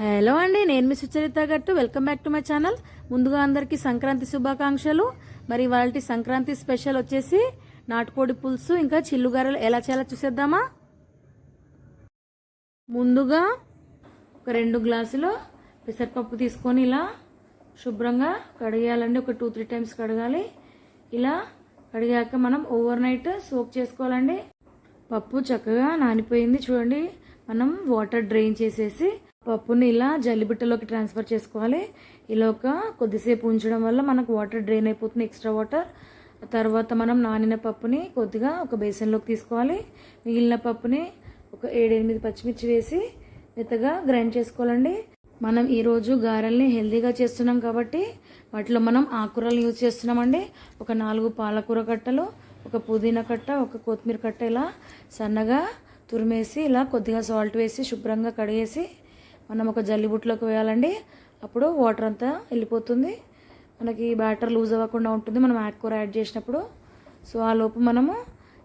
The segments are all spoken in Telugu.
హలో అండి నేను మీ Sucharitha Gattu. Welcome back to my channel. ముందుగా అందరికీ సంక్రాంతి శుభాకాంక్షలు. మరి వాళ్ళ సంక్రాంతి స్పెషల్ వచ్చేసి నాటుకోడి పులుసు ఇంకా చిల్లుగారెలు. ఎలా చేయాలో చూసేద్దామా? ముందుగా ఒక రెండు గ్లాసులు పెసరపప్పు తీసుకొని ఇలా శుభ్రంగా కడిగేయాలండి. ఒక టూ త్రీ టైమ్స్ కడగాలి. ఇలా కడిగాక మనం ఓవర్ నైట్ సోక్ చేసుకోవాలండి. పప్పు చక్కగా నానిపోయింది. చూడండి మనం వాటర్ డ్రైన్ చేసేసి పప్పుని ఇలా జల్లిబిట్టలోకి ట్రాన్స్ఫర్ చేసుకోవాలి. ఇలా ఒక కొద్దిసేపు ఉంచడం వల్ల మనకు వాటర్ డ్రైన్ అయిపోతుంది ఎక్స్ట్రా వాటర్. తర్వాత మనం నానిన పప్పుని కొద్దిగా ఒక బేసన్లోకి తీసుకోవాలి. మిగిలిన పప్పుని ఒక ఏడెనిమిది పచ్చిమిర్చి వేసి మెత్తగా గ్రైండ్ చేసుకోవాలండి. మనం ఈరోజు గారెల్ని హెల్తీగా చేస్తున్నాం కాబట్టి వాటిలో మనం ఆకుకూరలు యూజ్ చేస్తున్నామండి. ఒక నాలుగు పాలకూర కట్టలు ఒక పుదీనా కట్ట ఒక కొత్తిమీర కట్ట ఇలా సన్నగా తురిమేసి ఇలా కొద్దిగా సాల్ట్ వేసి శుభ్రంగా కడిగేసి మనం ఒక జల్లిబుట్లోకి వేయాలండి. అప్పుడు వాటర్ అంతా వెళ్ళిపోతుంది. మనకి బ్యాటర్ లూజ్ అవ్వకుండా ఉంటుంది. మనం ఆకుకూర యాడ్ చేసినప్పుడు. సో ఆ లోపు మనము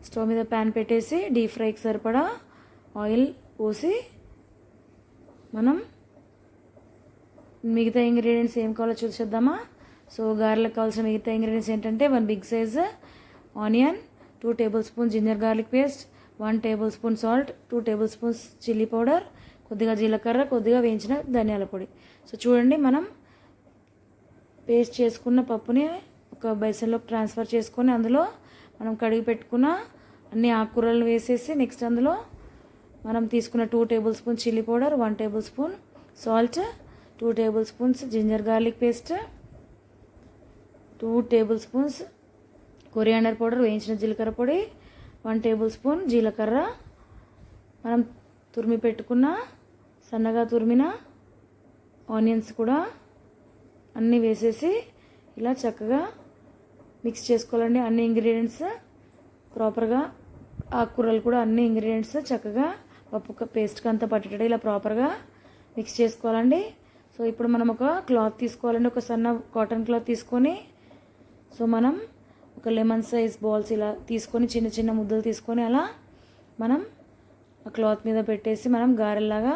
స్టవ్ మీద ప్యాన్ పెట్టేసి డీప్ ఫ్రైకి సరిపడా ఆయిల్ పోసి మనం మిగతా ఇంగ్రీడియంట్స్ ఏం కావాలో చూసేద్దామా? సో గార్లిక్ కావాల్సిన మిగతా ఇంగ్రీడియంట్స్ ఏంటంటే one big size onion two tablespoon ginger garlic paste one tablespoon salt two tablespoons chilli powder కొద్దిగా జీలకర్ర కొద్దిగా వేయించిన ధనియాల పొడి. సో చూడండి మనం పేస్ట్ చేసుకున్న పప్పుని ఒక బేసన్లోకి ట్రాన్స్ఫర్ చేసుకొని అందులో మనం కడిగి పెట్టుకున్న అన్ని ఆకుకూరలు వేసేసి నెక్స్ట్ అందులో మనం తీసుకున్న two tablespoon chilli powder one tablespoon salt two tablespoons ginger garlic paste two tablespoons coriander powder వేయించిన జీలకర్ర పొడి వన్ టేబుల్ స్పూన్ జీలకర్ర. మనం తురిమి పెట్టుకున్న సన్నగా తురిమిన ఆనియన్స్ కూడా అన్నీ వేసేసి ఇలా చక్కగా మిక్స్ చేసుకోవాలండి. అన్ని ఇంగ్రీడియంట్స్ ప్రాపర్గా ఆకుకూరలు కూడా అన్ని ఇంగ్రీడియంట్స్ చక్కగా పప్పు పేస్ట్కి అంతా పట్టేటట్టు ఇలా ప్రాపర్గా మిక్స్ చేసుకోవాలండి. సో ఇప్పుడు మనం ఒక క్లాత్ తీసుకోవాలండి. ఒక సన్న కాటన్ క్లాత్ తీసుకొని సో మనం ఒక లెమన్ సైజ్ బాల్స్ ఇలా తీసుకొని చిన్న చిన్న ముద్దలు తీసుకొని అలా మనం ఆ క్లాత్ మీద పెట్టేసి మనం గారెల్లాగా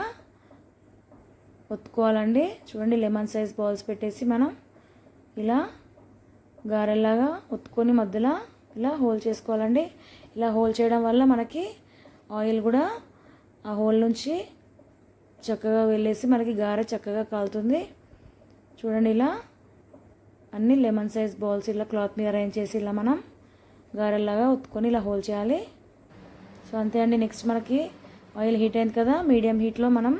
ఒత్తుకోవాలండి. చూడండి లెమన్ సైజ్ బాల్స్ పెట్టేసి మనం ఇలా గారెల్లాగా ఒత్తుకొని మధ్యలో ఇలా హోల్ చేసుకోవాలండి. ఇలా హోల్ చేయడం వల్ల మనకి ఆయిల్ కూడా ఆ హోల్ నుంచి చక్కగా వెళ్ళేసి మనకి గారె చక్కగా కాలుతుంది. చూడండి ఇలా అన్ని లెమన్ సైజ్ బాల్స్ ఇలా క్లాత్ మీద అరేంజ్ చేసి ఇలా మనం గారెల్లాగా ఒత్తుకొని ఇలా హోల్ చేయాలి. సో అంతే అండి. నెక్స్ట్ మనకి ఆయిల్ హీట్ అయింది కదా మీడియం హీట్లో మనం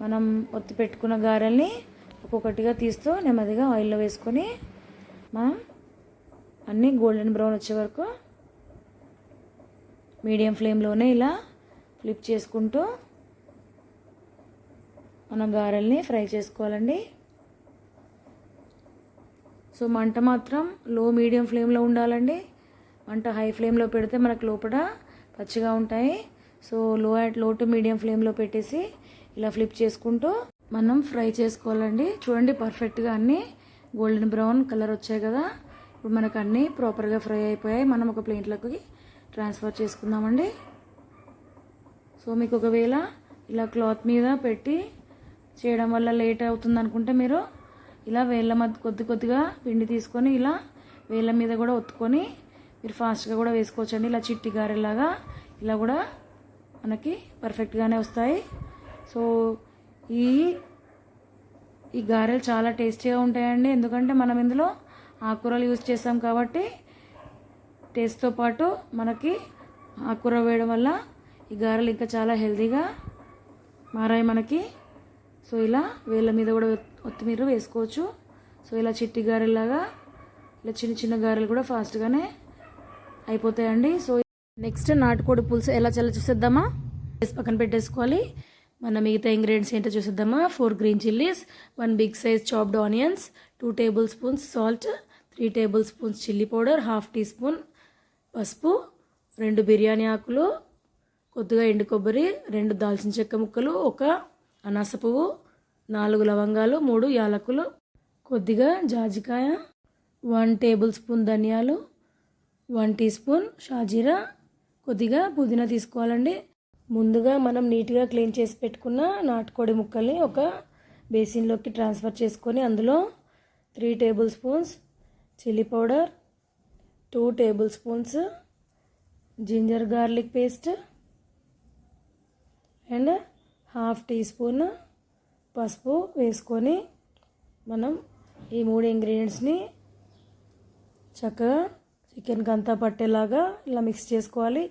మనం ఒత్తి పెట్టుకున్న గారెల్ని ఒక్కొక్కటిగా తీస్తూ నెమ్మదిగా ఆయిల్లో వేసుకొని మనం అన్నీ గోల్డెన్ బ్రౌన్ వచ్చే వరకు మీడియం ఫ్లేమ్లోనే ఇలా ఫ్లిప్ చేసుకుంటూ మన గారెల్ని ఫ్రై చేసుకోవాలండి. సో మంట మాత్రం లో మీడియం ఫ్లేమ్లో ఉండాలండి. మంట హై ఫ్లేమ్లో పెడితే మనకు లోపల పచ్చిగా ఉంటాయి. సో లో లో టు మీడియం ఫ్లేమ్లో పెట్టేసి ఇలా ఫ్లిప్ చేసుకుంటూ మనం ఫ్రై చేసుకోవాలండి. చూడండి పర్ఫెక్ట్గా అన్నీ గోల్డెన్ బ్రౌన్ కలర్ వచ్చాయి కదా. ఇప్పుడు మనకు అన్నీ ప్రాపర్గా ఫ్రై అయిపోయాయి. మనం ఒక ప్లేట్లోకి ట్రాన్స్ఫర్ చేసుకుందామండి. సో మీకు ఒకవేళ ఇలా క్లాత్ మీద పెట్టి చేయడం వల్ల లేట్ అవుతుంది అనుకుంటే మీరు ఇలా వేళ్ళ మధ్య కొద్ది కొద్దిగా పిండి తీసుకొని ఇలా వేళ్ళ మీద కూడా ఒత్తుకొని మీరు ఫాస్ట్గా కూడా వేసుకోవచ్చండి. ఇలా చిట్టి గారెలాగా ఇలా కూడా మనకి పర్ఫెక్ట్గానే వస్తాయి. సో ఈ ఈ గారెలు చాలా టేస్టీగా ఉంటాయండి. ఎందుకంటే మనం ఇందులో ఆకుకూరలు యూజ్ చేస్తాం కాబట్టి టేస్ట్తో పాటు మనకి ఆకుకూర వేయడం వల్ల ఈ గారెలు ఇంకా చాలా హెల్తీగా మారాయి మనకి. సో ఇలా వేళ్ళ మీద కూడా కొత్తిమీర వేసుకోవచ్చు. సో ఇలా చిట్టి గారెలాగా ఇలా చిన్న చిన్న గారెలు కూడా ఫాస్ట్గానే అయిపోతాయండి. సో నెక్స్ట్ నాటుకోడి పులుసు ఎలా చల్ల చూసేద్దామా? పక్కన పెట్టేసుకోవాలి. మన మిగతా ఇంగ్రీడియంట్స్ ఏంటో చూసేద్దామా? Four green chillies one big size chopped onions two tablespoons salt three tablespoons chilli powder half teaspoon పసుపు రెండు బిర్యానీ ఆకులు కొద్దిగా ఎండు కొబ్బరి రెండు దాల్చిన చెక్క ముక్కలు ఒక అనాస పువ్వు నాలుగు లవంగాలు మూడు యాలకులు కొద్దిగా జాజికాయ వన్ టేబుల్ స్పూన్ ధనియాలు వన్ టీ స్పూన్ షాజీరా కొద్దిగా పుదీనా తీసుకోవాలండి. ముందుగా మనం నీట్గా క్లీన్ చేసి పెట్టుకున్న నాటుకోడి ముక్కల్ని ఒక బేసిన్లోకి ట్రాన్స్ఫర్ చేసుకొని అందులో three tablespoons chilli powder two tablespoons ginger garlic paste and half teaspoon పసుపు వేసుకొని మనం ఈ మూడు ఇంగ్రీడియంట్స్ని చక్కగా చికెన్కి అంతా పట్టేలాగా ఇలా మిక్స్ చేసుకోవాలి.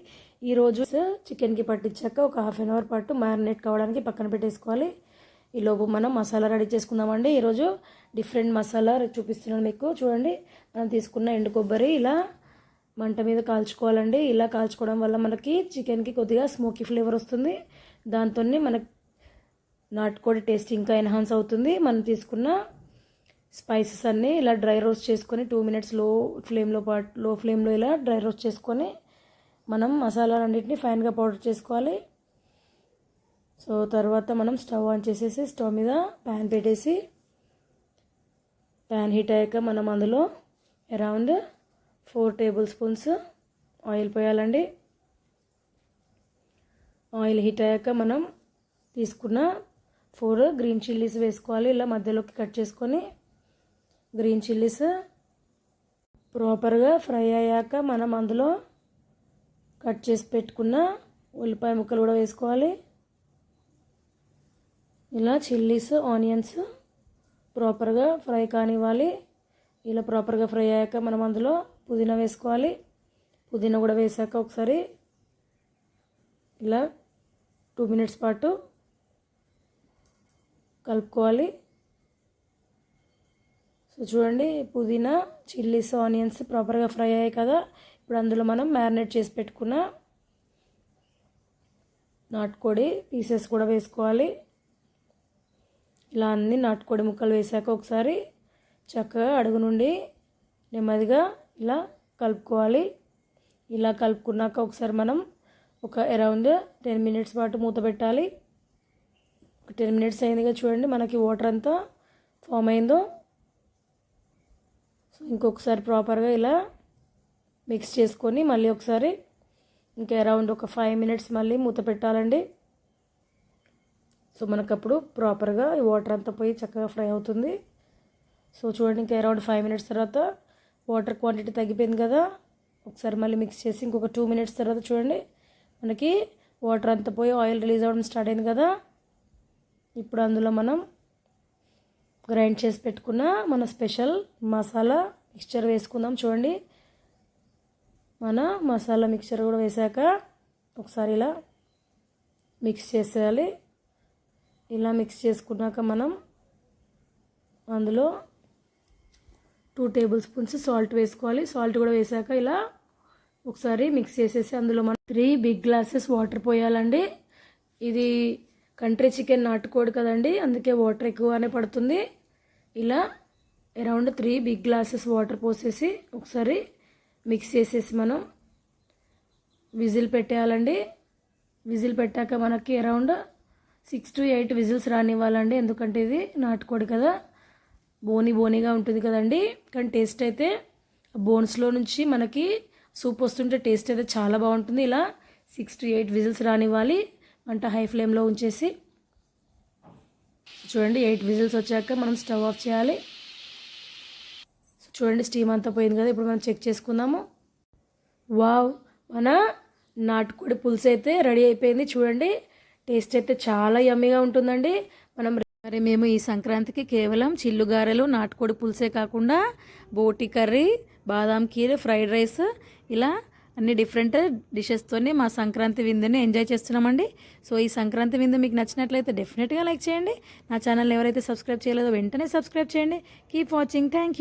ఈరోజు చికెన్కి పట్టించాక ఒక హాఫ్ అన్ అవర్ పాటు మ్యారినేట్ కావడానికి పక్కన పెట్టేసుకోవాలి. ఈలోపు మనం మసాలా రెడీ చేసుకుందామండి. ఈరోజు డిఫరెంట్ మసాలా చూపిస్తున్నాను మీకు. చూడండి మనం తీసుకున్న ఎండు కొబ్బరి ఇలా మంట మీద కాల్చుకోవాలండి. ఇలా కాల్చుకోవడం వల్ల మనకి చికెన్కి కొద్దిగా స్మోకీ ఫ్లేవర్ వస్తుంది. దాంతో మనకి నాటుకోడి టేస్ట్ ఇంకా ఎన్హాన్స్ అవుతుంది. మనం తీసుకున్న స్పైసెస్ అన్నీ ఇలా డ్రై రోస్ట్ చేసుకొని టూ మినిట్స్లో ఫ్లేమ్లో పాటు లో ఫ్లేమ్లో ఇలా డ్రై రోస్ట్ చేసుకొని మనం మసాలాలన్నింటినీ ఫైన్గా పౌడర్ చేసుకోవాలి. సో తర్వాత మనం స్టవ్ ఆన్ చేసేసి స్టవ్ మీద ప్యాన్ పెట్టేసి ప్యాన్ హీట్ అయ్యాక మనం అందులో around four table spoons oil పోయాలండి. ఆయిల్ హీట్ అయ్యాక మనం తీసుకున్న ఫోర్ గ్రీన్ చిల్లీస్ వేసుకోవాలి. ఇలా మధ్యలోకి కట్ చేసుకొని గ్రీన్ చిల్లీస్ ప్రాపర్గా ఫ్రై అయ్యాక మనం అందులో కట్ చేసి పెట్టుకున్న ఉల్లిపాయ ముక్కలు కూడా వేసుకోవాలి. ఇలా చిల్లీస్ ఆనియన్స్ ప్రాపర్గా ఫ్రై కానివ్వాలి. ఇలా ప్రాపర్గా ఫ్రై అయ్యాక మనం అందులో పుదీనా వేసుకోవాలి. పుదీనా కూడా వేసాక ఒకసారి ఇలా టూ మినిట్స్ పాటు కలుపుకోవాలి. సో చూడండి పుదీనా చిల్లీస్ ఆనియన్స్ ప్రాపర్గా ఫ్రై అయ్యాయి కదా. ఇప్పుడు అందులో మనం మ్యారినేట్ చేసి పెట్టుకున్న నాటుకోడి పీసెస్ కూడా వేసుకోవాలి. ఇలా అన్ని నాటుకోడి ముక్కలు వేసాక ఒకసారి చక్కగా అడుగు నుండి నెమ్మదిగా ఇలా కలుపుకోవాలి. ఇలా కలుపుకున్నాక ఒకసారి మనం ఒక అరౌండ్ టెన్ మినిట్స్ పాటు మూత పెట్టాలి. ఒక టెన్ మినిట్స్ అయిందిగా చూడండి మనకి వాటర్ అంతా ఫామ్ అయిందో. సో ఇంకొకసారి ప్రాపర్గా ఇలా మిక్స్ చేసుకొని మళ్ళీ ఒకసారి ఇంకా అరౌండ్ ఒక ఫైవ్ మినిట్స్ మళ్ళీ మూత పెట్టాలండి. సో మనకప్పుడు ప్రాపర్గా ఈ వాటర్ అంతా పోయి చక్కగా ఫ్రై అవుతుంది. సో చూడండి ఇంకా అరౌండ్ ఫైవ్ మినిట్స్ తర్వాత వాటర్ క్వాంటిటీ తగ్గిపోయింది కదా. ఒకసారి మళ్ళీ మిక్స్ చేసి ఇంకొక టూ మినిట్స్ తర్వాత చూడండి మనకి వాటర్ అంతా పోయి ఆయిల్ రిలీజ్ అవ్వడం స్టార్ట్ అయింది కదా. ఇప్పుడు అందులో మనం గ్రైండ్ చేసి పెట్టుకున్న మన స్పెషల్ మసాలా మిక్స్చర్ వేసుకుందాం చూడండి. మన మసాలా మిక్చర్ కూడా వేసాక ఒకసారి ఇలా మిక్స్ చేసేయాలి. ఇలా మిక్స్ చేసుకున్నాక మనం అందులో టూ టేబుల్ స్పూన్స్ సాల్ట్ వేసుకోవాలి. సాల్ట్ కూడా వేసాక ఇలా ఒకసారి మిక్స్ చేసేసి అందులో మనం త్రీ బిగ్ గ్లాసెస్ వాటర్ పోయాలండి. ఇది కంట్రీ చికెన్ నాటుకోడు కదండి అందుకే వాటర్ ఎక్కువగానే పడుతుంది. ఇలా around three big glasses water పోసేసి ఒకసారి మిక్స్ చేసేసి మనం విజిల్ పెట్టేయాలండి. విజిల్ పెట్టాక మనకి around six to eight whistles రానివ్వాలండి. ఎందుకంటే ఇది నాటుకోడి కదా. బోని బోనీగా ఉంటుంది కదండి. కానీ టేస్ట్ అయితే బోన్స్లో నుంచి మనకి సూప్ వస్తుంటే టేస్ట్ అయితే చాలా బాగుంటుంది. ఇలా సిక్స్ టు ఎయిట్ విజిల్స్ రానివ్వాలి. మంట హై ఫ్లేమ్లో ఉంచేసి చూడండి ఎయిట్ విజిల్స్ వచ్చాక మనం స్టవ్ ఆఫ్ చేయాలి. చూడండి స్టీమ్ అంతా పోయింది కదా ఇప్పుడు మనం చెక్ చేసుకుందాము. వావ్ మన నాటుకోడి పులుసు అయితే రెడీ అయిపోయింది. చూడండి టేస్ట్ అయితే చాలా యమ్మీగా ఉంటుందండి. మనం మరి మేము ఈ సంక్రాంతికి కేవలం చిల్లు గారెలు నాటుకోడి పులుసే కాకుండా బోటి కర్రీ బాదాం కీర్ ఫ్రైడ్ రైస్ ఇలా అన్ని డిఫరెంట్ డిషెస్తోనే మా సంక్రాంతి విందుని ఎంజాయ్ చేస్తున్నామండి. సో ఈ సంక్రాంతి విందు మీకు నచ్చినట్లయితే డెఫినెట్గా లైక్ చేయండి. నా ఛానల్ ఎవరైతే సబ్స్క్రైబ్ చేయలేదో వెంటనే సబ్స్క్రైబ్ చేయండి. Keep watching thank you